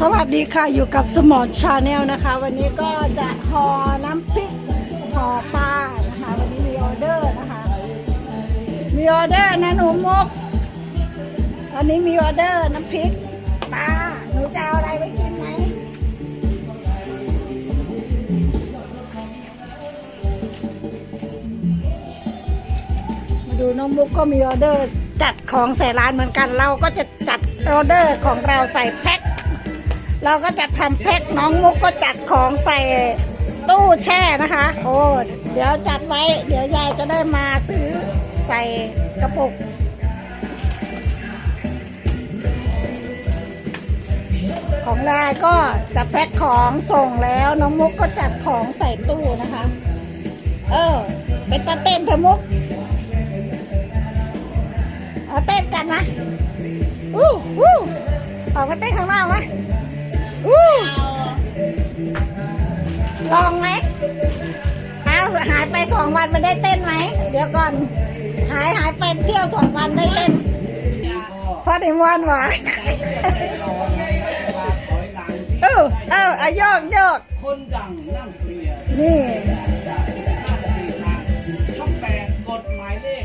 สวัสดีค่ะอยู่กับสมอนชาแนลนะคะ วันนี้ก็จะห่อน้ำพริกห่อปลานะคะ วันนี้มีออเดอร์นะคะ มีออเดอร์นะหนูมุกตอนนี้มีออเดอร์น้ำพริกปลาหนูจะเอาอะไรไปกินไหมมาดูน้องมุกก็มีออเดอร์จัดของใส่ร้านเหมือนกัน เราก็จะจัดออเดอร์ของเราใส่แพ็ค เราก็จะทำแพ็คน้องมุกก็จัดของใส่ตู้แช่นะคะ โอ้เดี๋ยวจัดไว้ เดี๋ยวยายจะได้มาซื้อใส่กระปุกของยายก็จะแพ็คของส่งแล้ว น้องมุกก็จัดของใส่ตู้นะคะ เออเป็นตาเต้นเถอะมุกเอาเต้นกันนะอู้อู้ออกมาเต้นข้างนอกไหม ลองไหมเอาหายไปสองวันไม่ได้เต้นไหม เดี๋ยวก่อน หายหายไปเที่ยวสองวันไม่เต้นเพราะในวันหวานเออเอออะโยกโยกคนดังนั่งเคลียร์นี่ช่องแปดกฎหมายเลข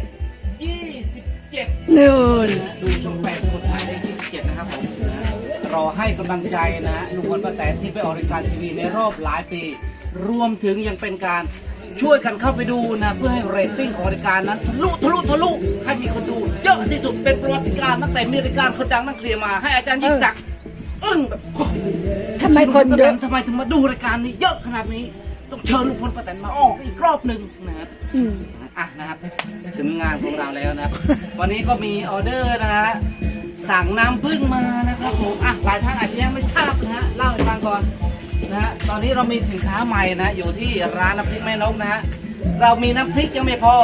27นูนนะดูช่องแปดกฎหมายเลข27นะครับผมนะ รอให้กำลังใจนะฮะลุงพลป้าแตนที่ไปออกรายการทีวีในรอบหลายปี รวมถึงยังเป็นการช่วยกันเข้าไปดูนะเพื่อให้เรตติ้งของรายการนั้นทะลุทะลุทะลุให้มีคนดู เยอะที่สุดเป็นประวัติการณ์ตั้งแต่มีรายการคนดังนั่งเคลียร์มาให้อาจารย์ยิ่งศักดิ์อึ้งแบบโอ้โหทำไมคนเยอะทำไมถึงมาดูรายการนี้เยอะขนาดนี้ต้องเชิญลุงพลป้าแตนมาออกอีกรอบหนึ่งนะครับอืมอะนะครับถึงงานของเราแล้วนะครับ วันนี้ก็มีออเดอร์นะฮะสั่งน้ำผึ้งมานะครับ ผมอะหลายท่านอาจจะยังไม่ทราบนะฮะเล่าให้ฟังก่อนนะฮะตอนนี้เรามีสินค้าใหม่นะอยู่ที่ร้านน้ำพริกแม่นกนะฮะเรามีน้ำพริกยังไม่พอ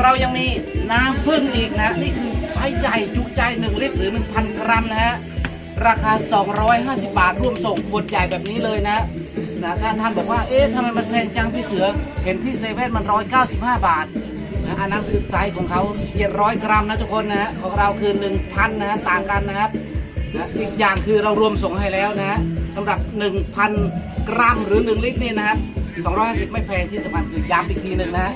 เรายังมีน้ำผึ้งอีกนะ นี่คือไซส์ใหญ่จุใจ1ลิตรหรือ 1,000 กรัมนะฮะราคา 250 บาทร่วมส่งขวดใหญ่แบบนี้เลยนะนะถ้าท่านบอกว่าเอ๊ะทำไมมันแพงจังพี่เสือ เห็นที่เซเว่นมัน 195 บาทนะอันนั้นคือไซส์ของเขา700 กรัมนะทุกคนนะฮะของเราคือ 1,000นะฮะต่างกันนะครับ นะอีกอย่างคือเรารวมส่งให้แล้วนะสำหรับ 1,000 กรัมหรือ 1 ลิตรนี่นะครับ250 ไม่แพงที่สำคัญคือย้ำอีกทีหนึ่งนะ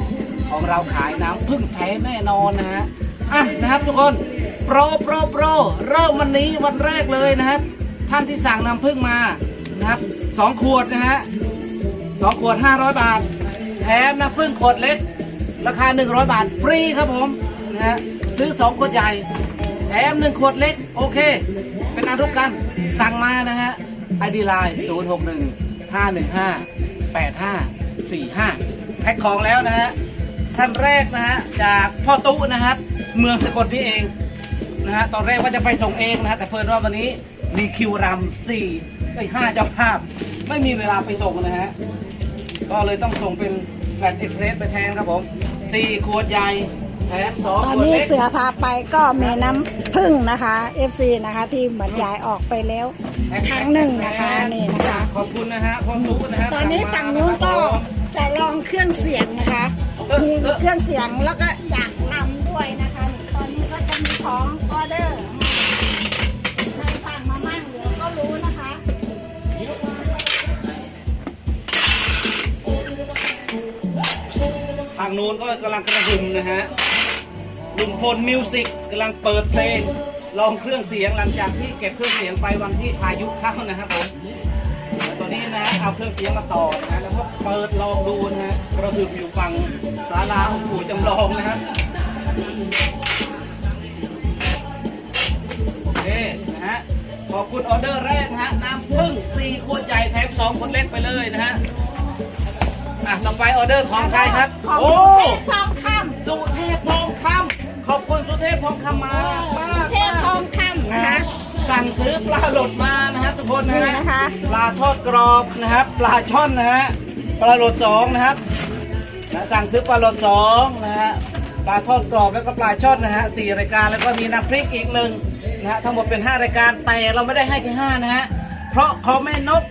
ของเราขายน้ำพึ่งแท้แน่นอนนะฮะอะนะครับทุกคนโปรโปรโปรเริ่มวันนี้วันแรกเลยนะครับ ท่านที่สั่งน้ำผึ้งมานะครับสองขวดนะฮะสองขวด 500 บาท แถมน้ำผึ้งขวดเล็ก ราคา 100 บาทฟรีครับผมนะฮะซื้อ 2 ขวดใหญ่ แถม 1 ขวดเล็ก โอเค เป็นอันรู้กันสั่งมานะฮะไอดีไลน์0 6 1 5 1 5 8 5 4 5แพ็คของแล้วนะฮะท่านแรกนะฮะจากพ่อตู้นะครับ เมืองสกลนี่เองนะฮะตอนแรกว่าจะไปส่งเองนะฮะแต่เพิ่นว่าวันนี้มีคิวรำสี่ไอ้ยห้าเจ้าภาพ ไม่มีเวลาไปส่งนะฮะก็เลยต้องส่งเป็นแฟลตเอ็กเพรสไปแทนครับผมสี่ขวดใหญ่ แถมสองตอนขวดนี้เล็กเสือพาไปก็มีน้ำพึ่งนะคะ FC นะคะที่เหมือนยายออกไปแล้ว ครั้งหนึ่งนะคะนี่นะคะ ขอบคุณนะฮะพ่อตู้นะฮะตอนนี้ฝั่งนู้นก็จะลองเครื่องเสียงนะคะมีเครื่องเสียงแล้วก็อยากนำด้วยนะคะ ตอนนี้ก็จะมีของออเดอร์ใครสั่งมามั่งเดี๋ยวก็รู้นะคะทางนู้นก็กำลังกระหึ่มนะฮะ ลุงพลมิวสิกกำลังเปิดเพลงลองเครื่องเสียงหลังจากที่เก็บเครื่องเสียงไปวันที่พายุเข้านะครับผมแล้วตอนนี้นะเอาเครื่องเสียงมาต่อนะฮะแล้วก็เปิดลองดูนะฮะกระหึ่มอยู่ฝั่งศาลาองค์ปู่จำลองนะฮะโอเคนะฮะขอบคุณออเดอร์แรกนะฮะน้ำผึ้ง4ขวดใหญ่แถม2ขวดเล็กไปเลยนะฮะอะต่อไปออเดอร์ของใครครับของโอ้เทพทองคสุเทพทองคำ ขอบคุณสุเทพทองคำมากมากำเทพทองคำนะนะคะฮะสั่งซื้อปลาหลดมานะครับทุกคนนะนี่ฮะนะคะ ปลาทอดกรอบนะครับ ปลาช่อนนะฮะปลาหลดสองนะครับนะสั่งซื้อปลาหลดสองนะฮะปลาทอดกรอบแล้วก็ปลาช่อนนะฮะสี่รายการแล้วก็มีน้ำพริกอีกหนึ่งนะฮะทั้งหมดเป็นห้ารายการแต่เราไม่ได้ให้แค่ห้านะฮะเพราะเขาแม่นก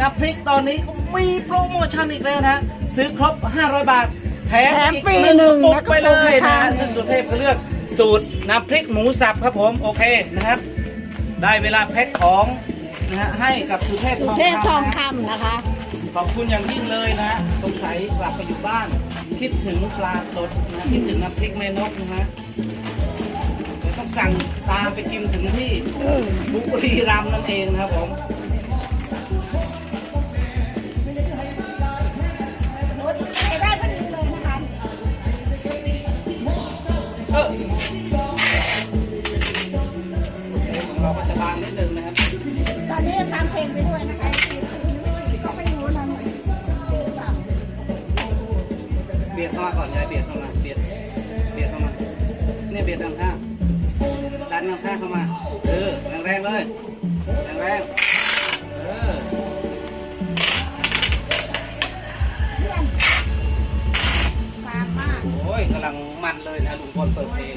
น้ำพริกตอนนี้ก็มีโปรโมชั่นอีกแล้วนะฮะซื้อครบ 500 บาท แถมแถมอีกฟรีหนึ่งหนึ่งกระปุกนะกระปุกไปเลยนะค่ะฮะซึ่งสุเทพก็เลือกสูตรน้ำพริกหมูสับครับผมโอเคนะครับ ได้เวลาแพ็คของนะฮะให้กับสุเทพสุทองเทพทองคำนะ คำนะคะ ขอบคุณอย่างยิ่งเลยนะฮะสงสัยกลับไปอยู่บ้าน คิดถึงปลาสดนะคิดถึงน้ำพริกแม่นกนะฮะเดี๋ยวต้องสั่งตามไปกินถึงที่เออบุรีรัมย์นั่นเองนะครับผม เบียดเข้ามาเบียดเบียดเข้ามาเนี่ยเบียดทางข้างดันทางข้างเข้ามาเออแรงๆเลยแรงๆเออฟางมากโอ้ยกำลังมันเลยนะลุงพลเปิดเพลง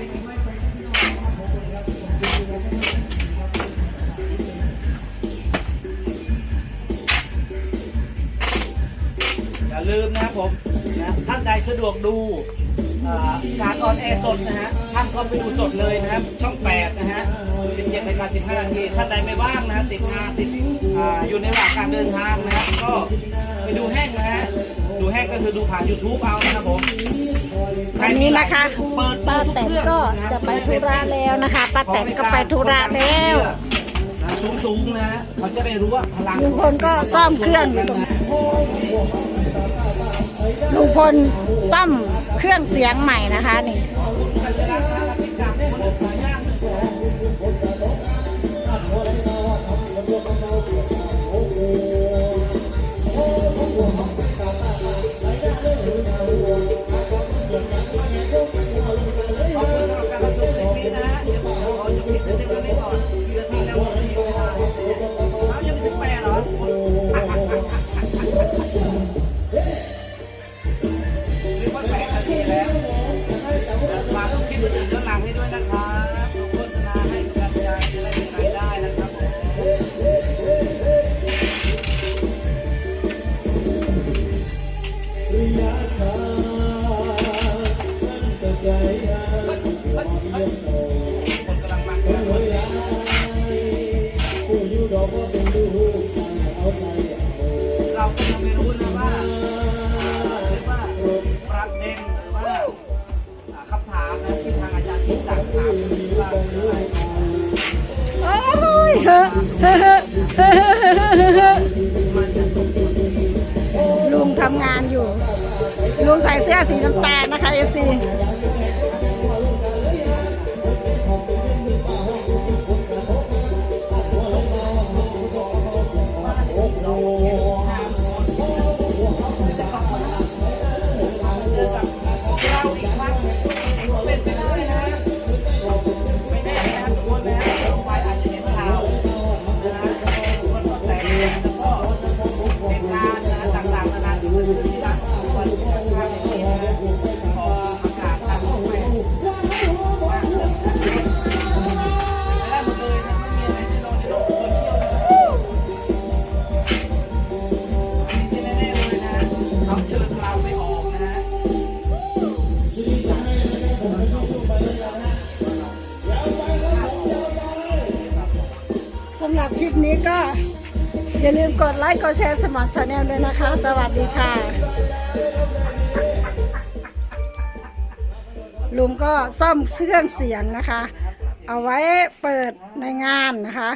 อย่าลืมนะครับผมนะท่านใดสะดวกดูเอ่อการออนแอร์สดนะฮะท่านก็ไปดูสดเลยนะครับ ช่อง 8 นะฮะ 17นาฬิกา15นาทีท่านใดไม่ว่างนะฮะติดงานติดอ่าอยู่ในระหว่างการเดินทางนะครับก็ไปดูแห้งนะฮะ ดูแห้งก็คือดูผ่าน YouTube เอานะครับผมวันนี้นะคะ เปิดป้าแตนก็จะไปธุระแล้วนะคะ ป้าแตนก็ไปธุระแล้ว สูงสูงๆนะฮะเขาจะได้รู้ว่าพลัง ลุงพลก็ซ่อมเครื่องอยู่ตรงนั้น ลุงพลซ่อมเครื่องเสียงใหม่นะคะนี่ ค ใส่เสื้อสีน้ำตาลนะคะเอฟ สำหรับคลิปนี้ก็ อย่าลืมกดไลค์กดแชร์สมัครชาแนลเลยนะคะ สวัสดีค่ะ ลุงก็ซ่อมเครื่องเสียงนะคะ เอาไว้เปิดในงานนะคะ